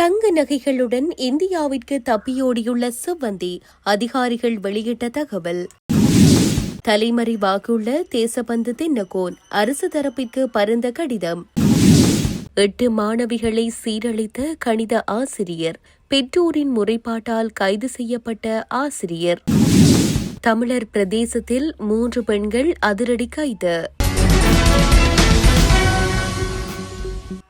தங்க நகைகளுடன் இந்தியாவிற்கு தப்பியோடியுள்ள சிவந்தி அதிகாரிகள் வெளியிட்ட தகவல். தலைமறைவாகியுள்ள தேசபந்து தின்னகோன் அரசு தரப்பிற்கு பரந்த கடிதம். எட்டு மாணவிகளை சீரழித்த கணித ஆசிரியர் பெற்றோரின் முறைப்பாட்டால் கைது செய்யப்பட்ட ஆசிரியர். தமிழர் பிரதேசத்தில் மூன்று பெண்கள் அதிரடி கைது.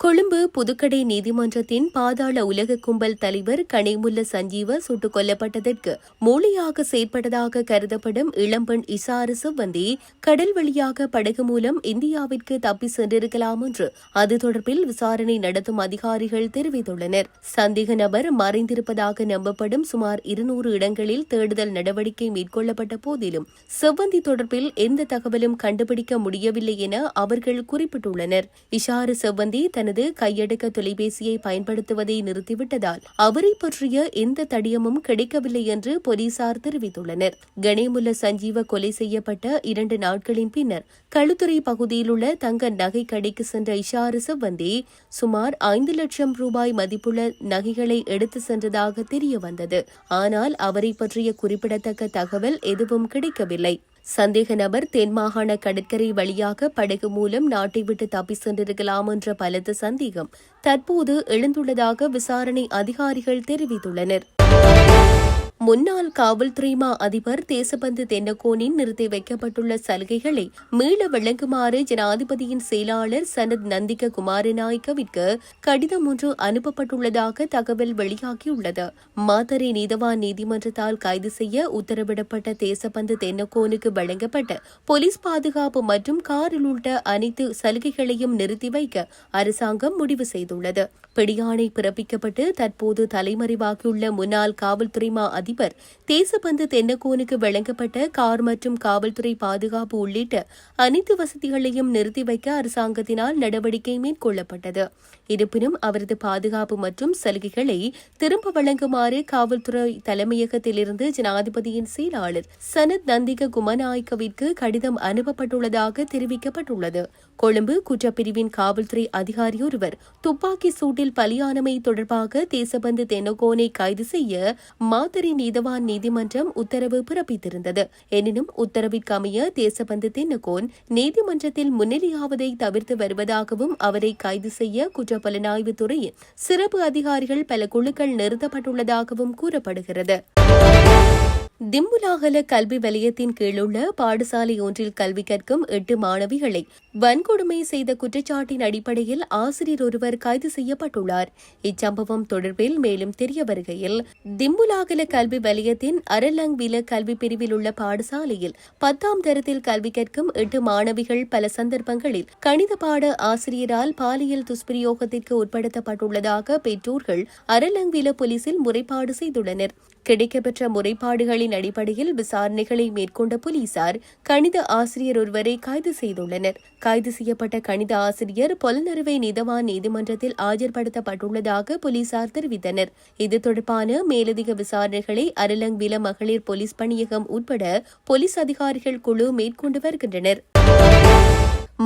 கொழும்பு புதுக்கடை நீதிமன்றத்தின் பாதாள உலக கும்பல் தலைவர் கனிமுல்ல சஞ்சீவ சுட்டுக் கொல்லப்பட்டதற்கு மூளையாக செயற்பட்டதாக கருதப்படும் இளம்பெண் இசாரசு வந்தி கடல் வழியாக படகு மூலம் இந்தியாவிற்கு தப்பி சென்றிருக்கலாம் என்று அது தொடர்பில் விசாரணை நடத்தும் அதிகாரிகள் தெரிவித்துள்ளனர். சந்தேக நபர் மறைந்திருப்பதாக நம்பப்படும் சுமார் இருநூறு இடங்களில் தேடுதல் நடவடிக்கை மேற்கொள்ளப்பட்ட போதிலும் செவ்வந்தி தொடர்பில் எந்த தகவலும் கண்டுபிடிக்க முடியவில்லை என அவர்கள் குறிப்பிட்டுள்ளனர். இஷாரு செவ்வந்தி தனது கையடக்க தொலைபேசியை பயன்படுத்துவதை நிறுத்திவிட்டதால் அவரை பற்றிய எந்த தடியமும் கிடைக்கவில்லை என்று போலீசார் தெரிவித்துள்ளனர். கணேமுல்ல சஞ்சீவ கொலை செய்யப்பட்ட இரண்டு நாட்களின் பின்னர் களுத்துறை பகுதியில் உள்ள தங்க நகை கடைக்கு சென்ற இஷாரு செவ்வந்தி சுமார் ஐந்து லட்சம் ரூபாய் மதிப்புள்ள நகைகளை எடுத்து சென்றதாக தெரிய வந்தது ஆனால் அவரை பற்றிய குறிப்பிடத்தக்க தகவல் எதுவும் கிடைக்கவில்லை. சந்தேக நபர் தென் மாகாண கடற்கரை வழியாக படகு மூலம் நாட்டை விட்டு தப்பி சென்றிருக்கலாம் என்ற பலத்த சந்தேகம் தற்போது எழுந்துள்ளதாக விசாரணை அதிகாரிகள் தெரிவித்துள்ளனர். முன்னாள் காவல்துறை மா அதிபர் தேசபந்து தென்னகோனின் நிறுத்தி வைக்கப்பட்டுள்ள சலுகைகளை மீள வழங்குமாறு ஜனாதிபதியின் செயலாளர் சனத் நந்திக குமாரநாயக்கவிற்கு கடிதம் ஒன்று அனுப்பப்பட்டுள்ளதாக தகவல் வெளியாகியுள்ளது. மாத்தரை நீதவான் நீதிமன்றத்தால் கைது செய்ய உத்தரவிடப்பட்ட தேசபந்து தென்னகோனுக்கு வழங்கப்பட்ட போலீஸ் பாதுகாப்பு மற்றும் காரில் உள்ள அனைத்து சலுகைகளையும் நிறுத்தி வைக்க அரசாங்கம் முடிவு செய்துள்ளது. பிடியாணை பிறப்பிக்கப்பட்டு தற்போது தலைமறைவாகியுள்ள முன்னாள் காவல்துறை மா அதிபர் அதிபர் தேசபந்து தென்னகோனுக்கு வழங்கப்பட்ட கார் மற்றும் காவல்துறை பாதுகாப்பு உள்ளிட்ட அனைத்து வசதிகளையும் நிறுத்தி வைக்க அரசாங்கத்தினால் நடவடிக்கை மேற்கொள்ளப்பட்டது. இருப்பினும் அவரது பாதுகாப்பு மற்றும் சலுகைகளை திரும்ப வழங்குமாறு காவல்துறை தலைமையகத்திலிருந்து ஜனாதிபதியின் செயலாளர் சனத் நந்திக குமநாயக்கவிற்கு கடிதம் அனுப்பப்பட்டுள்ளதாக தெரிவிக்கப்பட்டுள்ளது. கொழும்பு குற்றப்பிரிவின் காவல்துறை அதிகாரி ஒருவர் துப்பாக்கி சூட்டில் பலியானமை தொடர்பாக தேசபந்து தென்னகோனை கைது செய்ய மாதிரி நீதவான் நீதிமன்றம் உத்தரவு பிறப்பித்திருந்தது. எனினும் உத்தரவிற்கு அமைய தேசபந்து தின்னகோன் நீதிமன்றத்தில் முன்னிலையாவதை தவிர்த்து வருவதாகவும் அவரை கைது செய்ய குற்றப்புலனாய்வு துறையின் சிறப்பு அதிகாரிகள் பல குழுக்கள் நிறுத்தப்பட்டுள்ளதாகவும் கூறப்படுகிறது. திம்புலாகல கல்வி வலயத்தின் கீழுள்ள பாடசாலை ஒன்றில் கல்வி கற்கும் எட்டு மாணவிகளை வன்கொடுமை செய்த குற்றச்சாட்டின் அடிப்படையில் ஆசிரியர் ஒருவர் கைது செய்யப்பட்டுள்ளார். இச்சம்பவம் தொடர்பில் மேலும் தெரிய வருகையில் திம்புலாகல கல்வி வலயத்தின் அரலங்வில கல்வி பிரிவில் உள்ள பாடசாலையில் பத்தாம் தரத்தில் கல்வி கற்கும் எட்டு மாணவிகள் பல சந்தர்ப்பங்களில் கணித பாட ஆசிரியரால் பாலியல் துஷ்பிரயோகத்திற்கு உட்படுத்தப்பட்டுள்ளதாக பெற்றோர்கள் அரலங்வில போலீசில் முறைப்பாடு செய்துள்ளனர். கிடைக்கப்பெற்ற முறைப்பாடுகளின் அடிப்படையில் விசாரணைகளை மேற்கொண்ட போலீசார் கணித ஆசிரியர் ஒருவரை கைது செய்துள்ளனர். கைது செய்யப்பட்ட கணித ஆசிரியர் பொலனறுவை நீதவான் நீதிமன்றத்தில் ஆஜர்படுத்தப்பட்டுள்ளதாக போலீசார் தெரிவித்தனர். இது தொடர்பான மேலதிக விசாரணைகளை அரலங்வில மகளிர் போலீஸ் பணியகம் உட்பட போலீஸ் அதிகாரிகள் குழு மேற்கொண்டு வருகின்றனர்.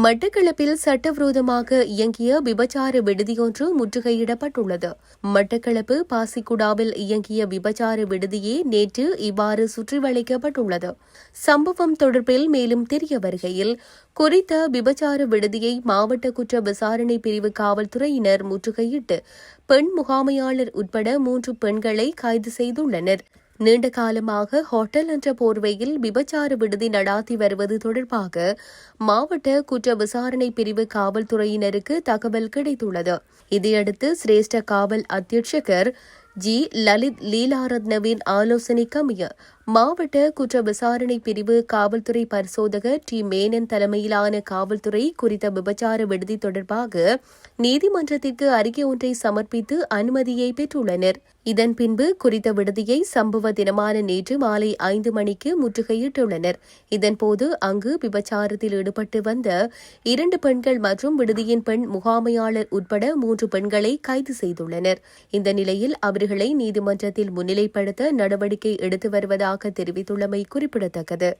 மட்டக்களப்பில் சட்டவிரோதமாக இயங்கிய விபச்சார விடுதியொன்று முற்றுகையிடப்பட்டுள்ளது. மட்டக்களப்பு பாசிக்குடாவில் இயங்கிய விபச்சார விடுதியே நேற்று இவ்வாறு சுற்றி வளைக்கப்பட்டுள்ளது சம்பவம் தொடர்பில் மேலும் தெரிய வருகையில் குறித்த விபச்சார விடுதியை மாவட்ட குற்ற விசாரணை பிரிவு காவல்துறையினர் முற்றுகையிட்டு பெண் முகாமையாளர் உட்பட மூன்று பெண்களை கைது செய்துள்ளனர். நீண்ட காலமாக ஹோட்டல் என்ற போர்வையில் விபச்சார விடுதி நடாத்தி வருவது தொடர்பாக மாவட்ட குற்ற விசாரணை பிரிவு காவல்துறையினருக்கு தகவல் கிடைத்துள்ளது. இதையடுத்து சிரேஷ்ட காவல் அத்தியட்சகர் ஜி. லலித் லீலாரத்னவின் ஆலோசனைக்கமைய மாவட்ட குற்ற விசாரணை பிரிவு காவல்துறை பரிசோதகர் டி மேனன் தலைமையிலான காவல்துறை குறித்த விபச்சார விடுதி தொடர்பாக நீதிமன்றத்திற்கு அறிக்கை ஒன்றை சமர்ப்பித்து அனுமதியை பெற்றுள்ளனர். இதன் பின்பு குறித்த விடுதியை சம்பவ தினமான நேற்று மாலை ஐந்து மணிக்கு முற்றுகையிட்டுள்ளனர். இதன்போது அங்கு விபச்சாரத்தில் ஈடுபட்டு வந்த இரண்டு பெண்கள் மற்றும் விடுதியின் பெண் முகாமையாளர் உட்பட மூன்று பெண்களை கைது செய்துள்ளனர். இந்த நிலையில் அவர்களை நீதிமன்றத்தில் முன்னிலைப்படுத்த நடவடிக்கை எடுத்து வருவதாக தெரிவித்துள்ளமை குறிப்பிடத்தக்கது.